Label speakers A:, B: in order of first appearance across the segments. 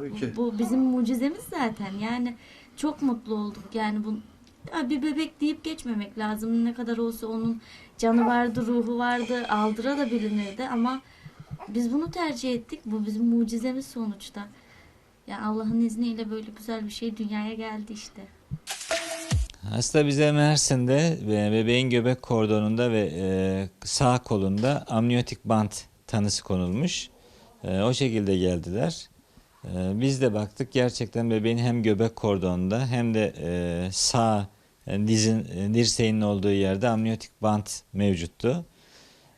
A: Tabii ki.
B: Bu bizim mucizemiz zaten. Yani çok mutlu olduk. Yani bu ya bir bebek deyip geçmemek lazım. Ne kadar olsa onun canı vardı, ruhu vardı, aldıra da bilinirdi ama biz bunu tercih ettik. Bu bizim mucizemiz sonuçta. Ya Allah'ın izniyle böyle güzel bir şey dünyaya geldi işte.
C: Hasta bize Mersin'de bebeğin göbek kordonunda ve e, sağ kolunda amniyotik bant tanısı konulmuş. E, o şekilde geldiler. E, biz de baktık gerçekten bebeğin hem göbek kordonunda hem de e, sağ e, dizin e, dirseğinin olduğu yerde amniyotik bant mevcuttu.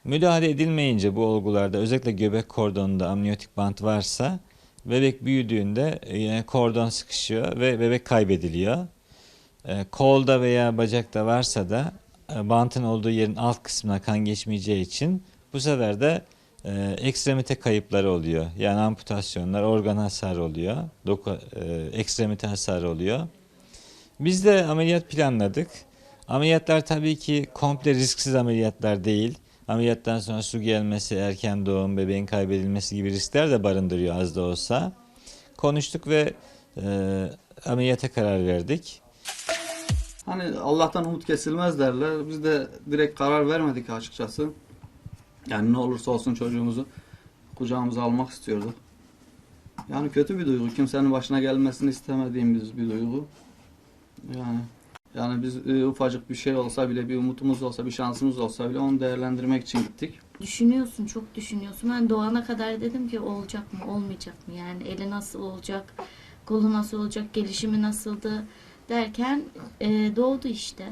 C: Müdahale edilmeyince bu olgularda özellikle göbek kordonunda amniyotik bant varsa bebek büyüdüğünde kordon sıkışıyor ve bebek kaybediliyor. Kolda veya bacakta varsa da bantın olduğu yerin alt kısmına kan geçmeyeceği için bu sefer de e, ekstremite kayıpları oluyor. Yani amputasyonlar, organ hasarı oluyor, doku, e, ekstremite hasarı oluyor. Biz de ameliyat planladık. Ameliyatlar tabii ki komple risksiz ameliyatlar değil. Ameliyattan sonra su gelmesi, erken doğum, bebeğin kaybedilmesi gibi riskler de barındırıyor az da olsa. Konuştuk ve e, ameliyata karar verdik.
A: Hani Allah'tan umut kesilmez derler. Biz de direkt karar vermedik açıkçası. Yani ne olursa olsun çocuğumuzu kucağımıza almak istiyorduk. Yani kötü bir duygu. Kimsenin başına gelmesini istemediğimiz bir duygu. Yani yani biz e, ufacık bir şey olsa bile bir umutumuz olsa bir şansımız olsa bile onu değerlendirmek için gittik.
B: Düşünüyorsun, çok düşünüyorsun. Ben doğana kadar dedim ki olacak mı, olmayacak mı? Yani eli nasıl olacak, kolu nasıl olacak, gelişimi nasıldı derken e, doğdu işte.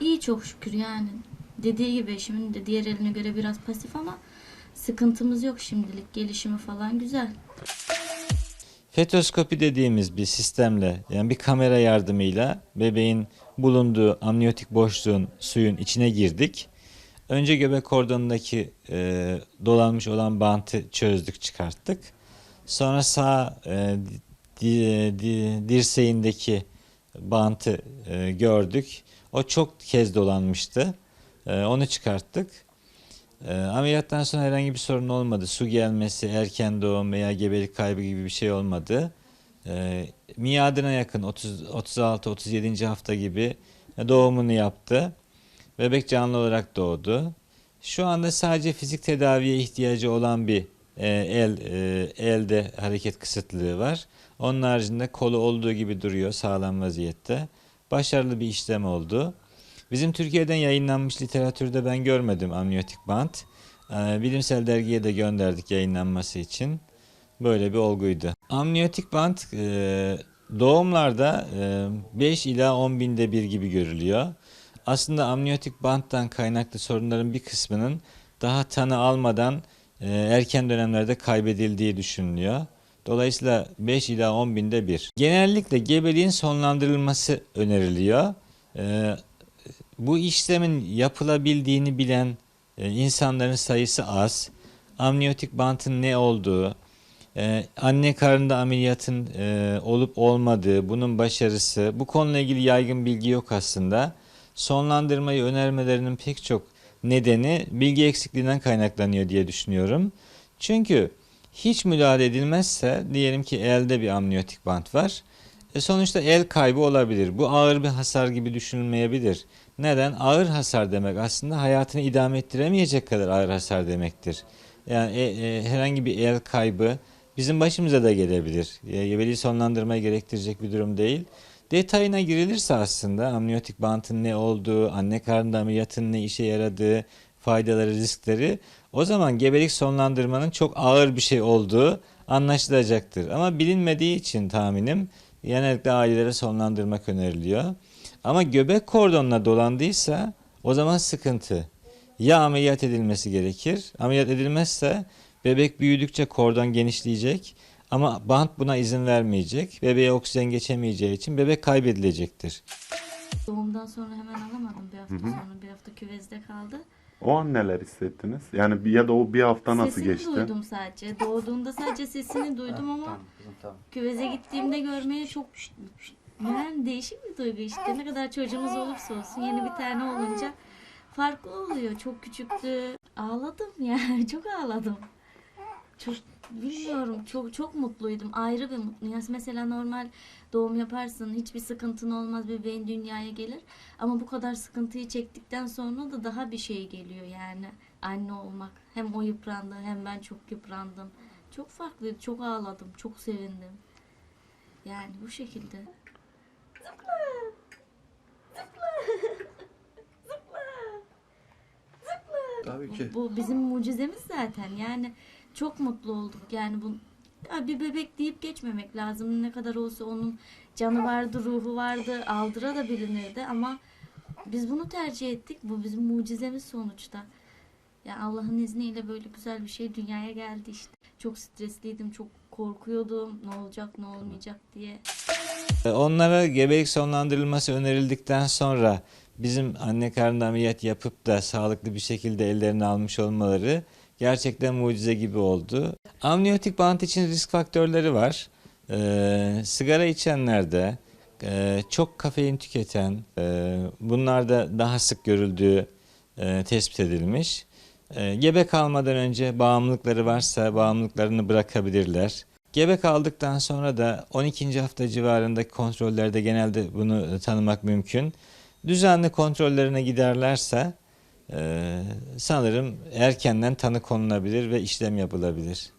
B: İyi çok şükür yani. Dediği gibi eşimin de diğer eline göre biraz pasif ama sıkıntımız yok şimdilik. Gelişimi falan güzel.
C: Fetoskopi dediğimiz bir sistemle yani bir kamera yardımıyla bebeğin bulunduğu amniyotik boşluğun suyun içine girdik. Önce göbek kordonundaki e, dolanmış olan bantı çözdük çıkarttık. Sonra sağ e, di- di- dirseğindeki bantı e, gördük. O çok kez dolanmıştı. E, onu çıkarttık. E, ameliyattan sonra herhangi bir sorun olmadı. Su gelmesi, erken doğum veya gebelik kaybı gibi bir şey olmadı. E, miadına yakın 30 36-37. hafta gibi doğumunu yaptı. Bebek canlı olarak doğdu. Şu anda sadece fizik tedaviye ihtiyacı olan bir e, el e, elde hareket kısıtlığı var. Onun haricinde kolu olduğu gibi duruyor sağlam vaziyette. Başarılı bir işlem oldu. Bizim Türkiye'den yayınlanmış literatürde ben görmedim amniyotik bant. Ee, bilimsel dergiye de gönderdik yayınlanması için. Böyle bir olguydu. Amniyotik bant e, doğumlarda e, 5 ila 10 binde bir gibi görülüyor. Aslında amniyotik banttan kaynaklı sorunların bir kısmının daha tanı almadan e, erken dönemlerde kaybedildiği düşünülüyor. Dolayısıyla 5 ila 10 binde bir. Genellikle gebeliğin sonlandırılması öneriliyor. Bu işlemin yapılabildiğini bilen e, insanların sayısı az. Amniyotik bantın ne olduğu, e, anne karnında ameliyatın e, olup olmadığı, bunun başarısı, bu konuyla ilgili yaygın bilgi yok aslında. Sonlandırmayı önermelerinin pek çok nedeni bilgi eksikliğinden kaynaklanıyor diye düşünüyorum. Çünkü hiç müdahale edilmezse diyelim ki elde bir amniyotik bant var. E sonuçta el kaybı olabilir. Bu ağır bir hasar gibi düşünülmeyebilir. Neden? Ağır hasar demek aslında hayatını idame ettiremeyecek kadar ağır hasar demektir. Yani e, e, herhangi bir el kaybı bizim başımıza da gelebilir. E, gebeliği sonlandırmaya gerektirecek bir durum değil. Detayına girilirse aslında amniyotik bantın ne olduğu, anne karnında ameliyatın ne işe yaradığı, faydaları, riskleri o zaman gebelik sonlandırmanın çok ağır bir şey olduğu anlaşılacaktır. Ama bilinmediği için tahminim genellikle ailelere sonlandırmak öneriliyor. Ama göbek kordonuna dolandıysa o zaman sıkıntı. Ya ameliyat edilmesi gerekir. Ameliyat edilmezse bebek büyüdükçe kordon genişleyecek ama bant buna izin vermeyecek. Bebeğe oksijen geçemeyeceği için bebek kaybedilecektir.
B: Doğumdan sonra hemen alamadım. Bir hafta sonra bir hafta küvezde kaldı.
D: O an neler hissettiniz? Yani bir- ya da o bir hafta nasıl
B: sesini
D: geçti?
B: duydum sadece. Doğduğunda sadece sesini duydum ama küveze gittiğimde görmeye çok yani değişik bir duygu işte. Ne kadar çocuğumuz olursa olsun yeni bir tane olunca farklı oluyor. Çok küçüktü. Ağladım yani. Çok ağladım. Çok bilmiyorum çok çok mutluydum. Ayrı bir mutluyum. Yani mesela normal doğum yaparsın hiçbir sıkıntın olmaz bebeğin dünyaya gelir. Ama bu kadar sıkıntıyı çektikten sonra da daha bir şey geliyor yani anne olmak. Hem o yıprandı hem ben çok yıprandım. Çok farklıydı. Çok ağladım. Çok sevindim. Yani bu şekilde.
A: Tabii ki.
B: Bu bizim mucizemiz zaten. Yani çok mutlu olduk. Yani bu ya bir bebek deyip geçmemek lazım. Ne kadar olsa onun canı vardı, ruhu vardı, aldıra da bilinirdi ama biz bunu tercih ettik. Bu bizim mucizemiz sonuçta. Ya Allah'ın izniyle böyle güzel bir şey dünyaya geldi işte. Çok stresliydim, çok korkuyordum. Ne olacak, ne olmayacak diye.
C: Onlara gebelik sonlandırılması önerildikten sonra bizim anne karnında ameliyat yapıp da sağlıklı bir şekilde ellerine almış olmaları gerçekten mucize gibi oldu. Amniyotik bant için risk faktörleri var. Ee, sigara içenlerde, e, çok kafein tüketen, e, bunlarda daha sık görüldüğü e, tespit edilmiş. E, gebe kalmadan önce bağımlılıkları varsa bağımlılıklarını bırakabilirler. Gebe kaldıktan sonra da 12. hafta civarındaki kontrollerde genelde bunu tanımak mümkün. Düzenli kontrollerine giderlerse e, sanırım erkenden tanı konulabilir ve işlem yapılabilir.